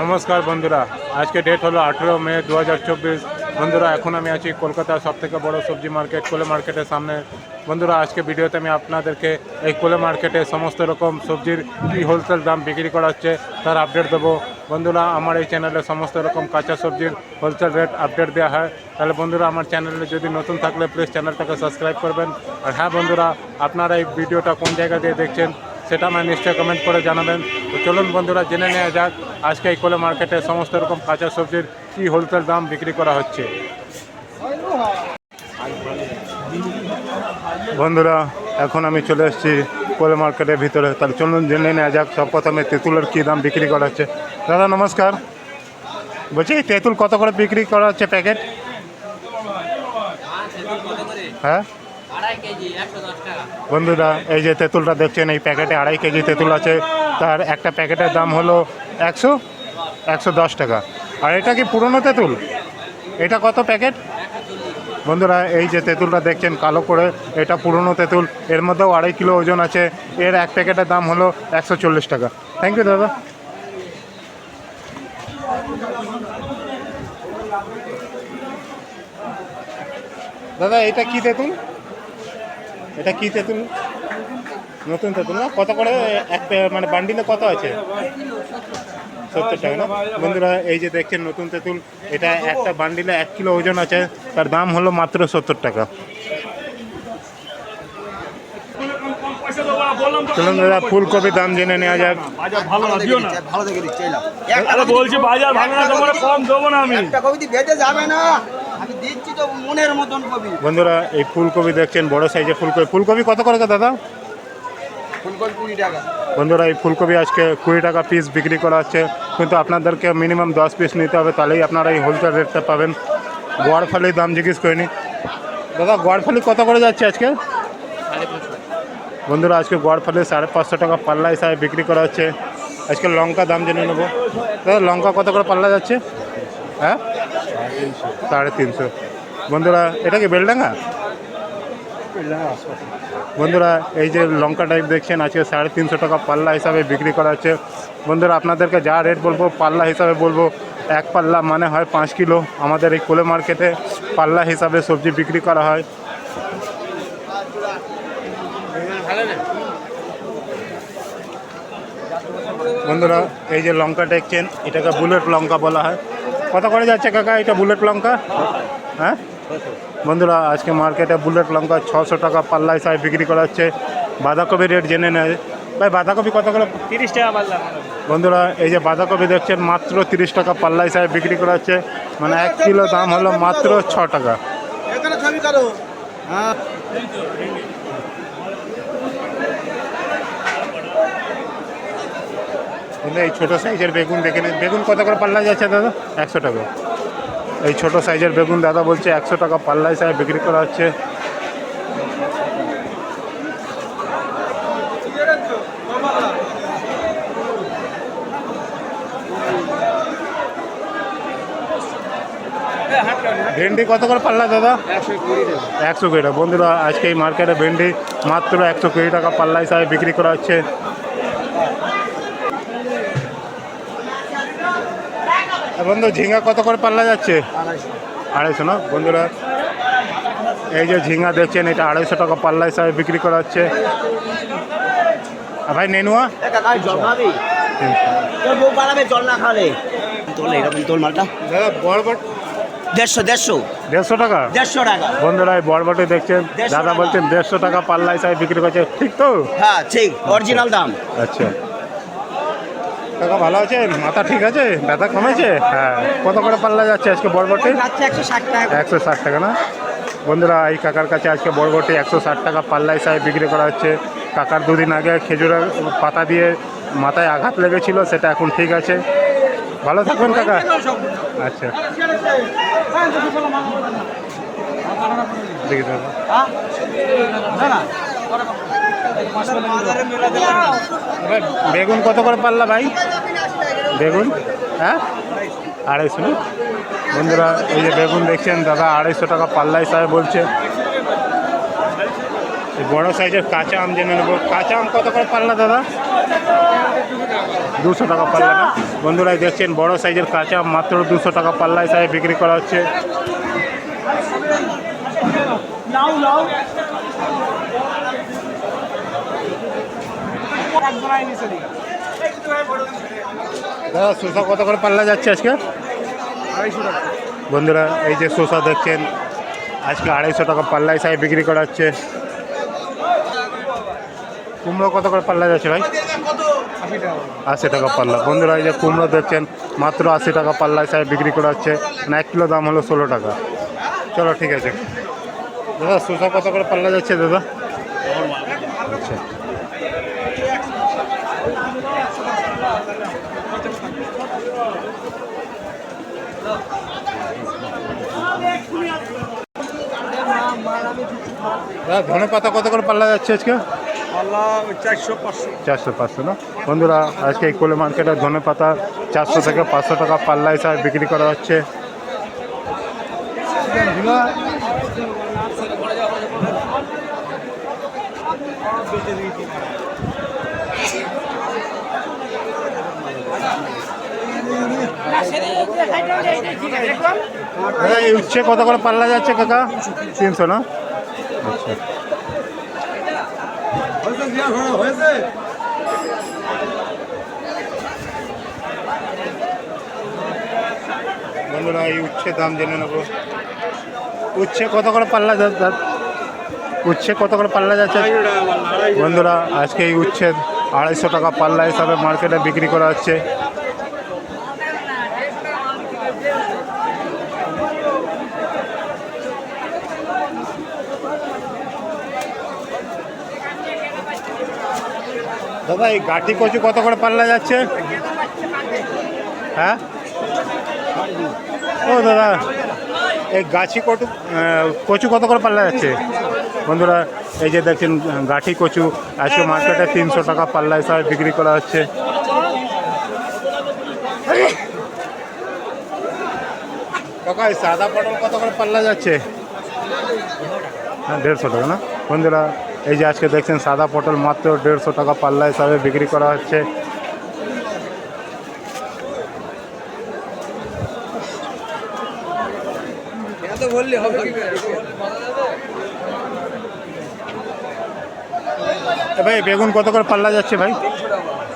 নমস্কার বন্ধুরা। আজকে ডেট হলো আঠেরো মে দু হাজার চব্বিশ। বন্ধুরা, এখন আমি আছি কলকাতার সব থেকে বড় সবজি মার্কেট কোলে মার্কেটের সামনে। বন্ধুরা, আজকে ভিডিওতে আমি আপনাদেরকে এই কোলে মার্কেটে সমস্ত রকম সবজির কী হোলসেল দাম বিক্রি করা হচ্ছে, তার আপডেট দেবো। বন্ধুরা, আমার এই চ্যানেলে সমস্ত রকম কাঁচা সবজির হোলসেল রেট আপডেট দেওয়া হয়। তাহলে বন্ধুরা, আমার চ্যানেলে যদি নতুন থাকলে প্লিজ চ্যানেলটাকে সাবস্ক্রাইব করবেন। আর হ্যাঁ বন্ধুরা, আপনারা এই ভিডিওটা কোন জায়গা দিয়ে দেখছেন সেটা আমায় নিশ্চয়ই কমেন্ট করে জানাবেন। তো চলুন বন্ধুরা, জেনে নেওয়া যাক আজকে এই কোলে মার্কেটে সমস্ত রকম কাঁচা সবজির কী হোলসেল দাম বিক্রি করা হচ্ছে। বন্ধুরা, এখন আমি চলে এসেছি কোলে মার্কেটের ভিতরে। তাহলে চলুন জেনে নেওয়া যাক সব প্রথমে তেঁতুলের কী দাম বিক্রি করা হচ্ছে। দাদা, নমস্কার। বলছি তেঁতুল কত করে বিক্রি করা হচ্ছে প্যাকেট? হ্যাঁ আড়াই কেজি একশো দশ টাকা বন্ধুরা, এই যে তেঁতুলটা দেখছেন, এই প্যাকেটে আড়াই কেজি তেঁতুল আছে। তার একটা প্যাকেটের দাম হলো একশো একশো দশ টাকা। আর এটা কি পুরনো তেঁতুল? এটা কত প্যাকেট? বন্ধুরা, এই যে তেঁতুলটা দেখছেন, কালো করে, এটা পুরনো তেঁতুল। এর মধ্যেও আড়াই কিলো ওজন আছে। এর এক প্যাকেটের দাম হলো একশো চল্লিশ টাকা। থ্যাংক ইউ দাদা। দাদা, এটা কি তেঁতুল? এটা কি তেঁতুল? নতুন তেঁতুল না? কত করে? এক মানে বান্ডিলে কত আছে? সত্তর টাকা, না? বন্ধুরা, এই যে দেখছেন নতুন তেঁতুল, এটা একটা বান্ডিলে এক কিলো ওজন আছে, তার দাম হলো মাত্র সত্তর টাকা। চলুন দাদা ফুলকপির দাম জেনে নেওয়া যাক। বাজার ভালো না দিও না। ভালো দেখে দিচ্ছি এলাম বলছি বাজার ভালো না তোমার কম দেবো না আমি। একটা যাবে না। আমি দিচ্ছি তো মনের মতন কবি বন্ধুরা এই ফুলকপি দেখছেন বড় সাইজের ফুলকপি। ফুলকপি কত করে দাদা? ফুলকপি কুড়ি টাকা। বন্ধুরা এই ফুলকপি আজকে কুড়ি টাকা পিস বিক্রি করা হচ্ছে। কিন্তু আপনাদেরকে মিনিমাম দশ পিস নিতে হবে তাহলেই আপনারা এই হোলসেল রেটটা পাবেন। গোয়ার গোয়ারফালির দাম জিজ্ঞেস করিনি। দাদা গোয়ারফালি কত করে যাচ্ছে আজকে? বন্ধুরা, আজকে গোয়ারফালি সাড়ে পাঁচশো টাকা পাল্লা হিসাবে বিক্রি করা হচ্ছে। আজকে লঙ্কা দাম জেনে নেব। দাদা, লঙ্কা কত করে পাল্লা যাচ্ছে? হ্যাঁ? সাড়ে তিনশো। বন্ধুরা, এটা কি বেলডাঙ্গা? বন্ধুরা, এই যে লঙ্কা টাইপ দেখছেন, আজকে সাড়ে তিনশো টাকা পাল্লা হিসাবে বিক্রি করা হচ্ছে। বন্ধুরা, আপনাদেরকে যা রেট বলব, পাল্লা হিসাবে বলব, এক পাল্লা মানে হয় পাঁচ কিলো। আমাদের এই কোলে মার্কেটে পাল্লা হিসাবে সবজি বিক্রি করা হয়। বন্ধুরা এই যে লঙ্কা দেখছেন এটাকে বুলেট লঙ্কা বলা হয়। কত করে যাচ্ছে কাকা এটা বুলেট লঙ্কা? হ্যাঁ? বন্ধুরা আজকে মার্কেটে বুলেট লঙ্কা ছশো টাকা পাল্লা হিসাবে বিক্রি করা হচ্ছে বাঁধাকপি রেট জেনে নেয়। ভাই বাঁধাকপি কত করে? তিরিশ টাকা পাল্লা। বন্ধুরা এই যে বাঁধাকপি দেখছেন মাত্র তিরিশ টাকা পাল্লা হিসাবে বিক্রি করা হচ্ছে মানে এক কিলো দাম হলো মাত্র ছ টাকা। ছবি এই ছোটো সাইজের বেগুন দেখে নিন বেগুন কত করে পাল্লা যাচ্ছে দাদা? একশো টাকা। এই ছোটো সাইজের বেগুন দাদা বলছে একশো টাকা পাল্লা হিসাবে বিক্রি করা হচ্ছে। ভেন্ডি কত করে পাল্লা দাদা? একশো কুড়ি টাকা। বন্ধুরা, আজকে এই মার্কেটে ভেন্ডি মাত্র একশো কুড়ি টাকা পাল্লা হিসাবে বিক্রি করা হচ্ছে। বন্ধু ঝিঙ্গা কত করে পাল্লা যাচ্ছে? আড়াইশো না? বন্ধুরা এই যে ঝিঙ্গা দেখছেন এটা আড়াইশো টাকা পাল্লা হিসাবে বিক্রি করা হচ্ছে। ভাই নেনুয়া? বন্ধুরা বরবটি দেখছেন। দাদা বলছেন দেড়শো টাকা পাল্লা হিসাবে বিক্রি করছে। ঠিক তো? হ্যাঁ ঠিক অরিজিনাল দাম। আচ্ছা। কাকা ভালো আছেন মাথা ঠিক আছে ব্যথা কমেছে হ্যাঁ কত করে পাল্লা যাচ্ছে আজকে বরবটি একশো ষাট টাকা না বন্ধুরা এই কাকার কাছে আজকে বরবটি একশো ষাট টাকা পাল্লা হিসাবে বিক্রি করা হচ্ছে কাকার দুদিন আগে খেজুরের পাতা দিয়ে মাথায় আঘাত লেগেছিল সেটা এখন ঠিক আছে ভালো থাকবেন কাকা আচ্ছা দেখি দাদা বেগুন কত করে পাল্লা ভাই? বেগুন? হ্যাঁ? আড়াইশো না? বন্ধুরা, এই যে বেগুন দেখছেন, দাদা, আড়াইশো টাকা পাল্লা সাহেব বলছে। বড় সাইজের কাঁচা আম জেনে নেব। কাঁচা আম কত করে পাল্লা, দাদা? দুশো টাকা পাল্লা না? বন্ধুরা দেখছেন, বড় সাইজের কাঁচা আম মাত্র দুশো টাকা পাল্লা হিসাবে বিক্রি করা হচ্ছে। দাদা শসা কত করে পাল্লা যাচ্ছে আজকে? বন্ধুরা এই যে শসা দেখছেন আজকে আড়াইশো টাকা পাল্লা হিসাবে বিক্রি করা হচ্ছে কুমড়ো কত করে পাল্লা যাচ্ছে ভাই? আশি টাকা। পাল্লা। বন্ধুরা এই যে কুমড়ো দেখছেন মাত্র আশি টাকা পাল্লা হিসাবে বিক্রি করা হচ্ছে মানে এক কিলো দাম হলো ষোলো টাকা। চলো ঠিক আছে। দাদা শসা কত করে পাল্লা যাচ্ছে দাদা? আচ্ছা। ধনে পাতা কত করে পাল্লা যাচ্ছে আজকে? চারশো পাঁচশো। না? বন্ধুরা আজকে এই কোলে মার্কেটে ধনে পাতা চারশো থেকে পাঁচশো টাকা পাল্লা হিসাবে বিক্রি করা হচ্ছে। এই উচ্ছে কত করে পাল্লা যাচ্ছে কাকা? তিনশো না? আচ্ছা। বন্ধুরা এই উচ্ছে দাম জেনে নেব। উচ্ছে কত করে পাল্লা যা- যা- উচ্ছে কত করে পাল্লা যাচ্ছে? বন্ধুরা আজকে এই উচ্ছে আড়াইশো টাকা পাল্লা হিসাবে মার্কেটে বিক্রি করা হচ্ছে। দাদা, এই গাঠি কচু কত করে পাল্লা যাচ্ছে? হ্যাঁ? ও দাদা, এই গাছি কটু কচু কত করে পাল্লা যাচ্ছে? বন্ধুরা, এই যে দেখছেন, গাঠি কচু আজকে মার্কেটে তিনশো টাকা পাল্লা হিসাবে বিক্রি করা হচ্ছে। কাকা সাদা পটল কত করে পাল্লা যাচ্ছে? হ্যাঁ দেড়শো টাকা না? বন্ধুরা এই যে আজকে দেখছেন সাদা পটল মাত্র দেড়শো টাকা পাল্লা হিসাবে বিক্রি করা হচ্ছে। ভাই, বেগুন কত করে পাল্লা যাচ্ছে ভাই?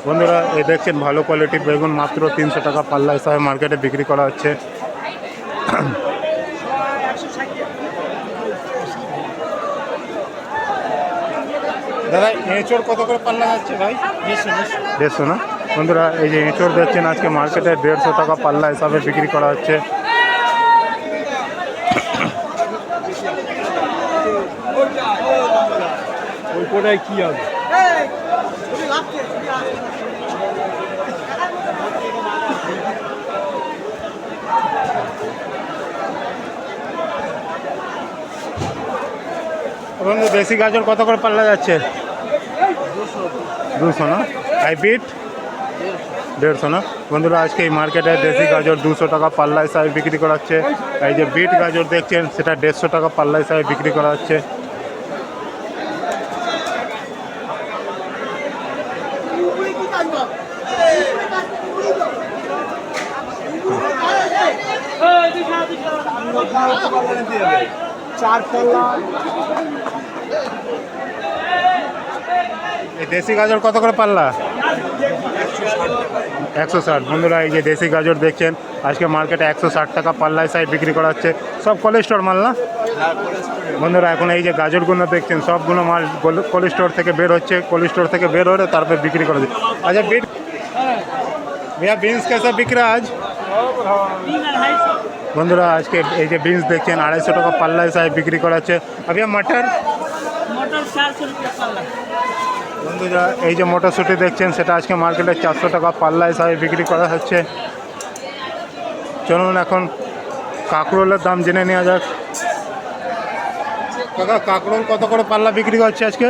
বন্ধুরা এই দেখছেন ভালো কোয়ালিটির বেগুন মাত্র তিনশো টাকা পাল্লা হিসাবে মার্কেটে বিক্রি করা হচ্ছে। দাদা এঁচড় কত করে পাল্লা যাচ্ছে ভাই? দেড়শো না? বন্ধুরা এই যে এঁচড় দেখছেন আজকে মার্কেটে দেড়শো টাকা পাল্লা হিসাবে বিক্রি করা হচ্ছে। কোটায় কি হবে? বন্ধু দেশি গাজর কত করে পাল্লা যাচ্ছে? দুশো না? হাইব্রিড দেড়শো না? বন্ধুরা আজকে এই মার্কেটে দেশি গাজর দুশো টাকা পাল্লা হিসাবে বিক্রি করা হচ্ছে। এই যে বিট গাজর দেখছেন সেটা দেড়শো টাকা পাল্লা হিসাবে বিক্রি করা হচ্ছে। চার পাল্লা। দেশি গাজর কত করে পাল্লা একশো ষাট বন্ধুরা এই যে দেশি গাজর দেখছেন আজকে মার্কেটে একশো ষাট টাকা পাল্লা হিসাবে বিক্রি করা হচ্ছে সব কোলেস্টোর মাল না বন্ধুরা এখন এই যে গাজরগুলো দেখছেন সবগুলো মাল কোলেস্টোর থেকে বের হচ্ছে কোলেস্টোর থেকে বের হলে তারপরে বিক্রি করা হচ্ছে আচ্ছা বিট भैया बीन्स कैसा बिक रहा है आज বন্ধুরা আজকে এই যে বিনস দেখছেন আড়াইশো টাকা পাল্লা হিসাবে বিক্রি করা হচ্ছে আর भैया मटर মটর চারশো রুপিয়া পাল্লা বন্ধুরা এই যে মটরশুঁটি দেখছেন সেটা আজকে মার্কেটে চারশো টাকা পাল্লা হিসাবে বিক্রি করা হচ্ছে চলুন এখন কাঁকরোলের দাম জেনে নেওয়া যাক কাকা কাঁকরোল কত করে পাল্লা বিক্রি করছে আজকে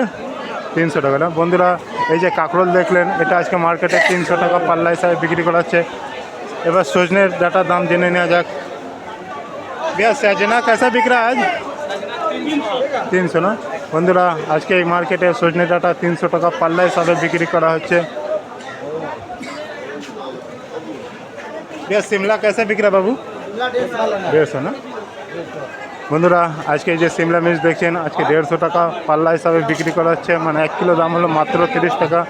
তিনশো টাকা না বন্ধুরা এই যে কাঁকরোল দেখলেন এটা আজকে মার্কেটে তিনশো টাকা পাল্লা হিসাবে বিক্রি করা হচ্ছে এবার সজনের ডাটার দাম জেনে নেওয়া যাক भैया सजना कैसा बिक रहा है आज तीन सौ ना বন্ধুরা, আজকে এই মার্কেটে সজনে ডাটা তিনশো টাকা পাল্লা হিসাবে বিক্রি করা হচ্ছে। বেশ, সিমলা কেসে বিক্রা বাবু? দেড়শো না? বন্ধুরা, আজকে যে সিমলা মির্চ দেখছেন, আজকে দেড়শো টাকা পাল্লা হিসাবে বিক্রি করা হচ্ছে মানে এক কিলো দাম হলো মাত্র তিরিশ টাকা।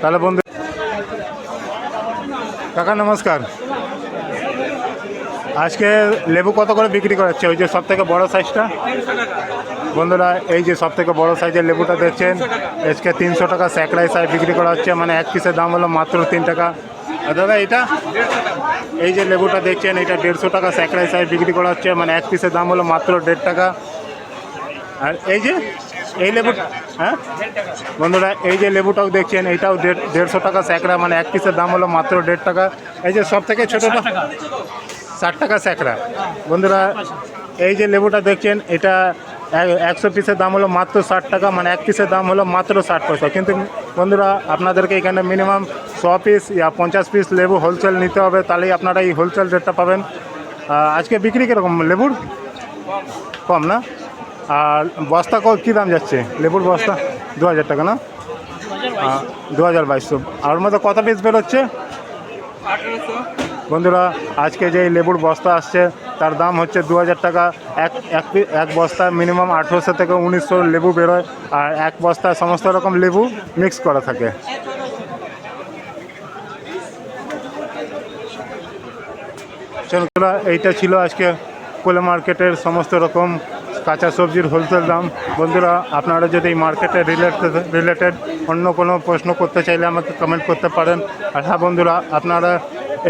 তাহলে বন্ধু কাকা, নমস্কার। আজকে লেবু কত করে বিক্রি করা হচ্ছে? ওই যে সব থেকে বড়ো সাইজটা বন্ধুরা এই যে সব থেকে বড় সাইজের লেবুটা দেখছেন আজকে তিনশো টাকা স্যাকড়া হিসাবে বিক্রি করা হচ্ছে মানে এক পিসের দাম হলো মাত্র তিন টাকা। আর দাদা এটা? এই যে লেবুটা দেখছেন এটা দেড়শো টাকা স্যাকড়া হিসাবে বিক্রি করা হচ্ছে মানে এক পিসের দাম হলো মাত্র দেড় টাকা। আর এই যে এই লেবু হ্যাঁ? বন্ধুরা এই যে লেবুটাও দেখছেন এইটাও দেড় দেড়শো টাকা স্যাকড়া মানে এক পিসের দাম হলো মাত্র দেড় টাকা। এই যে সব থেকে ছোটোটা ষাট টাকা। স্যাকড়া বন্ধুরা এই যে লেবুটা দেখছেন এটা এক- একশো পিসের দাম হলো মাত্র ষাট টাকা মানে এক পিসের দাম হলো মাত্র ষাট পয়সা। কিন্তু বন্ধুরা আপনাদেরকে এখানে মিনিমাম শ পিস ইয়া পঞ্চাশ পিস লেবু হোলসেল নিতে হবে তাহলেই আপনারা এই হোলসেল রেটটা পাবেন। আজকে বিক্রি কীরকম? লেবুর? কম না? আর বস্তা ক- দাম যাচ্ছে? লেবুর বস্তা? দু হাজার টাকা না? দু হাজার বাইশশো আর ওর মধ্যে কত পিস বেরোচ্ছে? বন্ধুরা আজকে যে এই লেবুর বস্তা আসছে তার দাম হচ্ছে দু হাজার টাকা। এক এক এক বস্তা মিনিমাম আঠেরোশো থেকে উনিশশো লেবু বেরোয়। আর এক বস্তায় সমস্ত রকম লেবু মিক্স করা থাকে। এইটা ছিল আজকে কোলে মার্কেটের সমস্ত রকম কাঁচা সবজির হোলসেল দাম। বন্ধুরা, আপনারা যদি এই মার্কেটে রিলেটেড রিলেটেড অন্য কোনো প্রশ্ন করতে চাইলে আমাকে কমেন্ট করতে পারেন। আর হ্যাঁ বন্ধুরা, আপনারা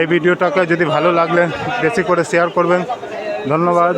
এই ভিডিওটাকে যদি ভালো লাগলে বেশি করে শেয়ার করবেন। ধন্যবাদ।